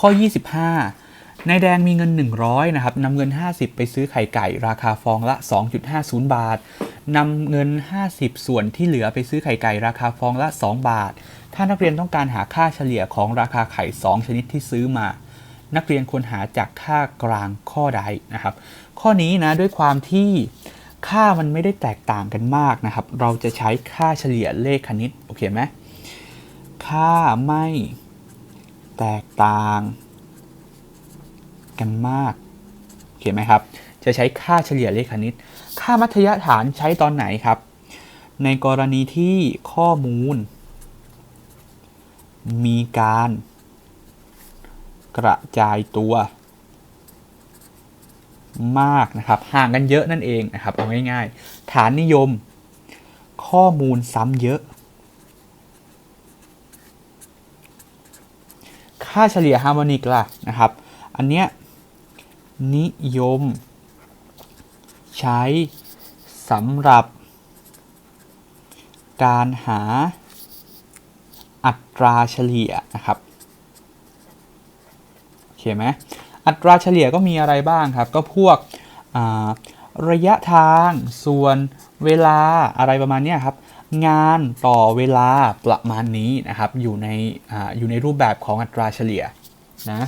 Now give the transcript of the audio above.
ข้อ 25 นายแดงมีเงิน 100นะครับนำเงิน 50 ไปซื้อไข่ไก่ ราคาฟองละ 2.50 บาทนำเงิน 50 ส่วนที่เหลือไปซื้อไข่ไก่ ราคาฟองละ 2 บาท ถ้านักเรียนต้องการหาค่าเฉลี่ยของราคาไข่ 2 ชนิดที่ซื้อมา นักเรียนควรหาจากค่ากลางข้อใดนะครับ ข้อนี้นะด้วยความที่ค่ามันไม่ได้แตกต่างกันมากนะครับ เราจะใช้ค่าเฉลี่ยเลขคณิต โอเคไหม ค่าไม่ แตกต่างกันมากโอเคไหมครับ จะใช้ค่าเฉลี่ยเลขคณิต ค่ามัธยฐานใช้ตอนไหนครับ ในกรณีที่ข้อมูล มีการกระจายตัวมากนะครับห่างกันเยอะนั่นเองนะครับเอาง่ายๆ ฐานนิยม ข้อมูลซ้ำเยอะ ค่าเฉลี่ยฮาร์โมนิกล่ะนะครับ อันเนี้ยนิยม ใช้สำหรับ การหาอัตราเฉลี่ยนะครับโอเคไหมอัตราเฉลี่ยก็มีอะไรบ้างครับ ก็พวกระยะทางส่วนเวลาอะไรประมาณเนี้ยครับ งานต่อเวลาประมาณนี้นะครับ อยู่ในออยู่ในรูปแบบของอัตราเฉลี่ยนะ